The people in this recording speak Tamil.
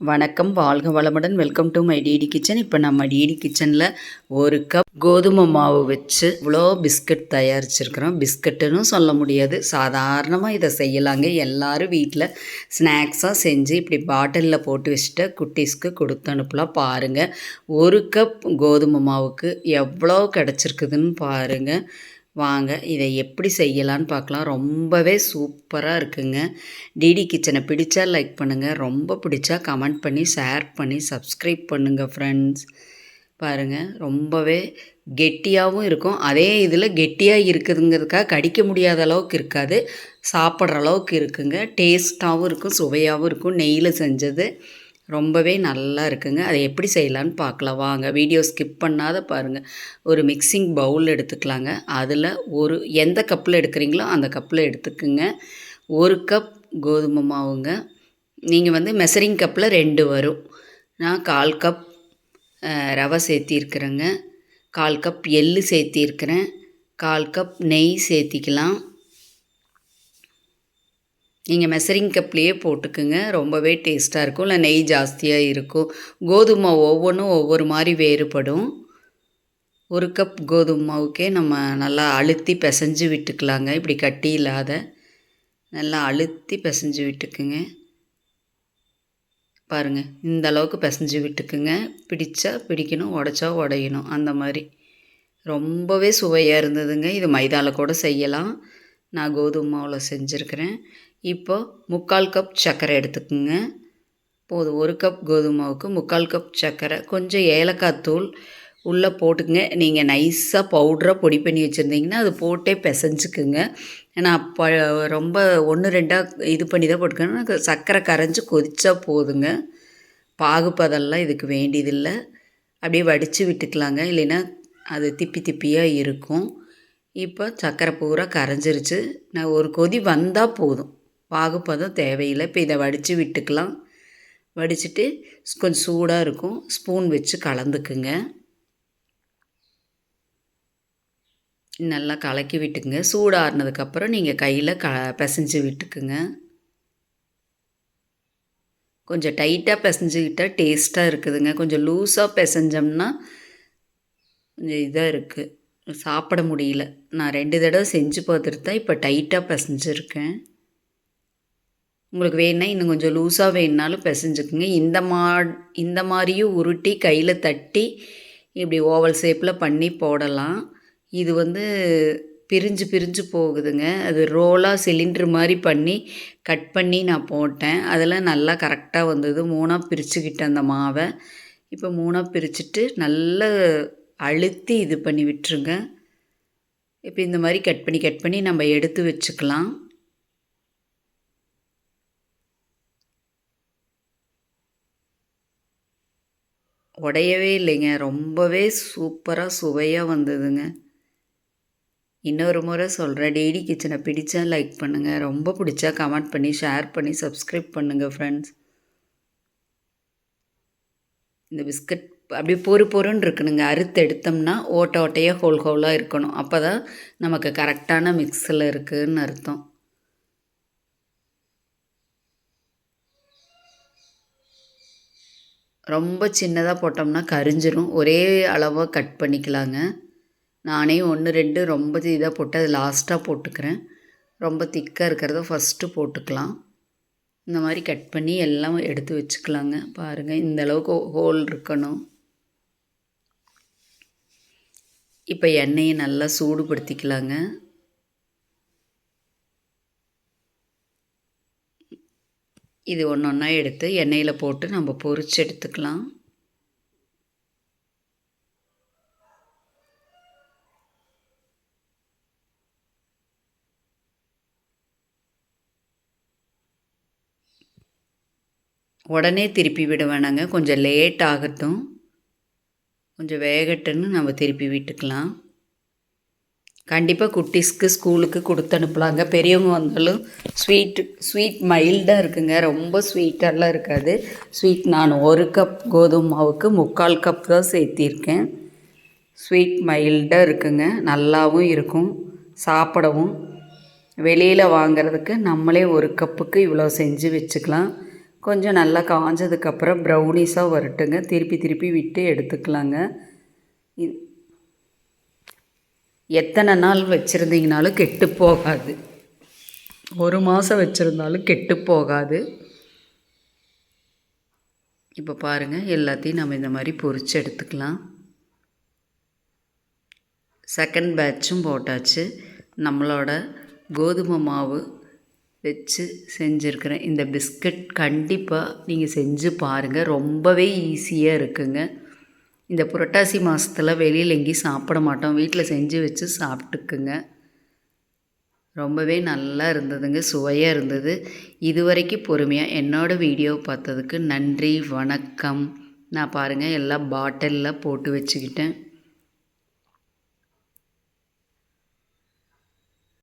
வணக்கம் வாழ்க வளமுடன். Welcome to my DD kitchen இப்போ நம்ம டிடி கிச்சனில் ஒரு கப் கோதுமை மாவு வச்சு இவ்வளோ பிஸ்கட் தயாரிச்சிருக்கிறோம். பிஸ்கட்டுன்னு சொல்ல முடியாது. சாதாரணமாக இதை செய்யலாங்க. எல்லோரும் வீட்டில் ஸ்நாக்ஸாக செஞ்சு இப்படி பாட்டிலில் போட்டு வச்சுட்டு குட்டீஸ்க்கு கொடுத்து அனுப்பலாம். பாருங்கள் ஒரு கப் கோதுமை மாவுக்கு எவ்வளோ கிடச்சிருக்குதுன்னு பாருங்கள் வாங்க இதை எப்படி செய்யலான்னு பார்க்கலாம். ரொம்பவே சூப்பராக இருக்குங்க. டிடி கிச்சனை பிடிச்சா லைக் பண்ணுங்கள் ரொம்ப பிடிச்சா கமெண்ட் பண்ணி ஷேர் பண்ணி சப்ஸ்கிரைப் பண்ணுங்கள் ஃப்ரெண்ட்ஸ். பாருங்கள் ரொம்பவே கெட்டியாகவும் இருக்கும். அதே இதில் கெட்டியாக இருக்குதுங்கிறதுக்காக கடிக்க முடியாத அளவுக்கு இருக்காது. சாப்பிட்ற அளவுக்கு இருக்குங்க. டேஸ்ட்டாகவும் இருக்கும் சுவையாகவும் இருக்கும். நெய்யில் செஞ்சது. ரொம்பவே நல்லா இருக்குங்க. அதை எப்படி செய்யலான்னு பார்க்கலாம். வாங்க வீடியோ ஸ்கிப் பண்ணாத பாருங்கள் ஒரு மிக்சிங் பவுல் எடுத்துக்கலாங்க. அதில் ஒரு எந்த கப்பில் எடுக்கிறீங்களோ அந்த கப்பில் எடுத்துக்குங்க. ஒரு கப் கோதுமை மாவுங்க. நீங்கள் வந்து மெசரிங் கப்பில் ரெண்டு வரும். நான் கால் கப் ரவை சேர்த்திருக்கிறேங்க. கால் கப் எள்ளு சேர்த்திருக்கிறேன். கால் கப் நெய் சேர்த்திக்கலாம். நீங்கள் மெசரிங் கப்லேயே போட்டுக்குங்க. ரொம்பவே டேஸ்ட்டாக இருக்கும். இல்லை நெய் ஜாஸ்தியாக இருக்கும். கோதுமை ஒவ்வொன்றும் ஒவ்வொரு மாதிரி வேறுபடும். ஒரு கப் கோதுமை மாவுக்கே நம்ம நல்லா அழுத்தி பிசைஞ்சு விட்டுக்கலாங்க. இப்படி கட்டி இல்லாத. நல்லா அழுத்தி பிசைஞ்சு விட்டுக்குங்க. பாருங்கள் இந்த அளவுக்கு பிசைஞ்சு விட்டுக்குங்க. பிடிச்சா பிடிக்கணும் உடச்சா உடையணும். அந்த மாதிரி. ரொம்பவே சுவையாக இருந்ததுங்க. இது மைதாவில் கூட செய்யலாம். நான் கோதுமை மாவில் செஞ்சுருக்கிறேன். இப்போ முக்கால் கப் சர்க்கரை எடுத்துக்கோங்க. போதும் ஒரு கப் கோதுமை மாவுக்கு முக்கால் கப் சர்க்கரை. கொஞ்சம் ஏலக்காய் தூள் உள்ளே போட்டுக்குங்க. நீங்கள் நைஸாக பவுடராக பொடி பண்ணி வச்சுருந்தீங்கன்னா அது போட்டே பிசைஞ்சுக்குங்க. ஏன்னா அப்போ ரொம்ப ஒன்று ரெண்டாக இது பண்ணி தான் போட்டுக்கணும் சர்க்கரை கரைஞ்சி கொதிச்சா போதுங்க. பாகுப்பதெல்லாம் இதுக்கு வேண்டியதில்லை. அப்படியே வடித்து விட்டுக்கலாங்க. இல்லைன்னா அது திப்பி திப்பியாக இருக்கும். இப்போ சர்க்கரை பூரா கரைஞ்சிருச்சு. நான் ஒரு கொதி வந்தால் போதும். பாகுப்பதம் தேவையில்லை. இப்போ இதை வடித்து விட்டுக்கலாம். வடிச்சிட்டு கொஞ்சம் சூடாக இருக்கும். ஸ்பூன் வச்சு கலந்துக்குங்க. நல்லா கலக்கி விட்டுக்குங்க. சூடாறினதுக்கப்புறம் நீங்கள் கையில் க பிசைஞ்சு விட்டுக்குங்க. கொஞ்சம் டைட்டாக பிசைஞ்சுக்கிட்டால் டேஸ்ட்டாக இருக்குதுங்க. கொஞ்சம் லூஸாக பிசைஞ்சோம்னா கொஞ்சம் இதாக இருக்குது சாப்பிட முடியல. நான் ரெண்டு தடவை செஞ்சு பார்த்துட்டு தான் இப்போ டைட்டாக பிசைஞ்சிருக்கேன். உங்களுக்கு வேணுன்னா இன்னும் கொஞ்சம் லூஸாக வேணுனாலும் பிசைஞ்சுக்குங்க. இந்த மா இந்த மாதிரியும் உருட்டி கையில் தட்டி இப்படி ஓவல் ஷேப்பில் பண்ணி போடலாம். இது வந்து பிரிஞ்சு பிரிஞ்சு போகுதுங்க. அது ரோலாக சிலிண்டர் மாதிரி பண்ணி கட் பண்ணி நான் போட்டேன். அதில் நல்லா கரெக்டாக வந்தது. மூணாக பிரிச்சுக்கிட்டேன் அந்த மாவை. இப்போ மூணாக பிரிச்சுட்டு நல்லா அழுத்தி இது பண்ணி விட்டுருங்க. இப்போ இந்த மாதிரி கட் பண்ணி கட் பண்ணி நம்ம எடுத்து வச்சுக்கலாம். உடையவே இல்லைங்க. ரொம்பவே சூப்பராக சுவையாக வந்ததுங்க. இன்னொரு முறை சொல்கிறேன் டெய்லி கிச்சனை பிடிச்சா லைக் பண்ணுங்கள் ரொம்ப பிடிச்சா கமெண்ட் பண்ணி ஷேர் பண்ணி சப்ஸ்கிரைப் பண்ணுங்கள் ஃப்ரெண்ட்ஸ் இந்த பிஸ்கட் அப்படியே பொறு பொறுன்னு இருக்கணுங்க. அறுத்து எடுத்தோம்னா ஓட்டை ஓட்டையாக ஹோல் ஹோலாக இருக்கணும். அப்போ தான் நமக்கு கரெக்டான மிக்ஸில் இருக்குதுன்னு அர்த்தம். ரொம்ப சின்னதாக போட்டோம்னா கரிஞ்சிரும். ஒரே அளவாக கட் பண்ணிக்கலாங்க. நானே ஒன்று ரெண்டு ரொம்ப இதாக போட்டு அது லாஸ்ட்டாக போட்டுக்கிறேன். ரொம்ப திக்காக இருக்கிறத ஃபஸ்ட்டு போட்டுக்கலாம். இந்த மாதிரி கட் பண்ணி எல்லாம் எடுத்து வச்சுக்கலாங்க. பாருங்கள் இந்த அளவுக்கு ஹோல் இருக்கணும். இப்போ எண்ணெயை நல்லா சூடுபடுத்திக்கலாங்க. இது ஒன்று ஒன்றா எடுத்து எண்ணெயில் போட்டு நம்ம பொறிச்சு எடுத்துக்கலாம். உடனே திருப்பி விட வேணாங்க. கொஞ்சம் லேட் ஆகட்டும். கொஞ்சம் வேகட்டுன்னு நம்ம திருப்பி விட்டுக்கலாம். கண்டிப்பாக குட்டீஸ்க்கு ஸ்கூலுக்கு கொடுத்து அனுப்பலாங்க. பெரியவங்க வந்தாலும் ஸ்வீட் ஸ்வீட் மைல்டாக இருக்குங்க. ரொம்ப ஸ்வீட்டெல்லாம் இருக்காது. ஸ்வீட் நான் ஒரு கப் கோதுமை மாவுக்கு முக்கால் கப் தான் சேர்த்திருக்கேன். ஸ்வீட் மைல்டாக இருக்குங்க. நல்லாவும் இருக்கும். சாப்பிடவும். வெளியில் வாங்கிறதுக்கு நம்மளே ஒரு கப்புக்கு இவ்வளோ செஞ்சு வச்சுக்கலாம். கொஞ்சம் நல்லா காஞ்சதுக்கப்புறம் ப்ரௌனிஸாக வரட்டுங்க. திருப்பி திருப்பி விட்டு எடுத்துக்கலாங்க. இது எத்தனை நாள் வச்சுருந்தீங்கனாலும் கெட்டு போகாது. ஒரு மாதம் வச்சுருந்தாலும் கெட்டு போகாது. இப்போ பாருங்கள் எல்லாத்தையும் நம்ம இந்த மாதிரி பொறிச்சு எடுத்துக்கலாம். செகண்ட் பேட்சும் போட்டாச்சு. நம்மளோட கோதுமை மாவு வச்சு செஞ்சுருக்கிறேன் இந்த பிஸ்கட் கண்டிப்பாக நீங்கள் செஞ்சு பாருங்கள் ரொம்பவே ஈஸியாக இருக்குங்க. இந்த புரட்டாசி மாதத்தில் வெளியில் எங்கேயும் சாப்பிட மாட்டோம். வீட்டில் செஞ்சு வச்சு சாப்பிட்டுக்குங்க. ரொம்பவே நல்லா இருந்ததுங்க. சுவையாக இருந்தது. இதுவரைக்கும் பொறுமையாக என்னோடய வீடியோ பார்த்ததுக்கு நன்றி வணக்கம். நான் பாருங்கள் எல்லாம் பாட்டிலில் போட்டு வச்சுக்கிட்டேன்.